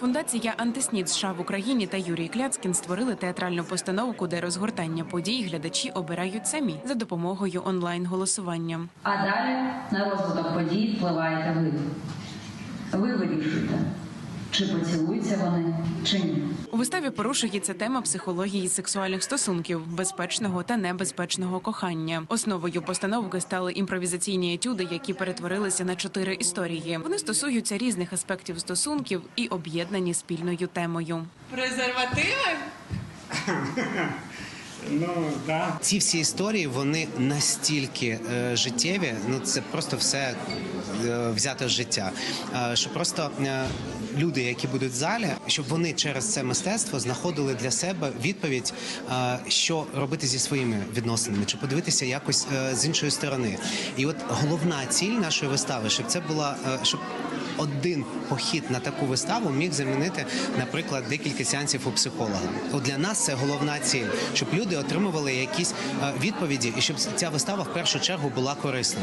Фундація Антиснід США в Україні та Юрій Кляцкін створили театральну постановку, де розгортання подій глядачі обирають самі за допомогою онлайн голосування. А далі на розвиток подій впливаєте ви. Ви вирішуєте, чи поцілуються вони, чи ні. У виставі порушується тема психології сексуальних стосунків, безпечного та небезпечного кохання. Основою постановки стали імпровізаційні етюди, які перетворилися на чотири історії. Вони стосуються різних аспектів стосунків і об'єднані спільною темою. Презервативи? Ну да. Ці всі історії вони настільки е, життєві, ну це просто все е, взято з життя. Е, що просто е, люди, які будуть в залі, щоб вони через це мистецтво знаходили для себе відповідь, е, що робити зі своїми відносинами, чи подивитися якось е, з іншої сторони. І от головна ціль нашої вистави, щоб це була е, щоб. Один похід на таку виставу міг замінити, наприклад, декілька сеансів у психолога. От для нас це головна ціль, щоб люди отримували якісь е, відповіді, і щоб ця вистава в першу чергу була корисна.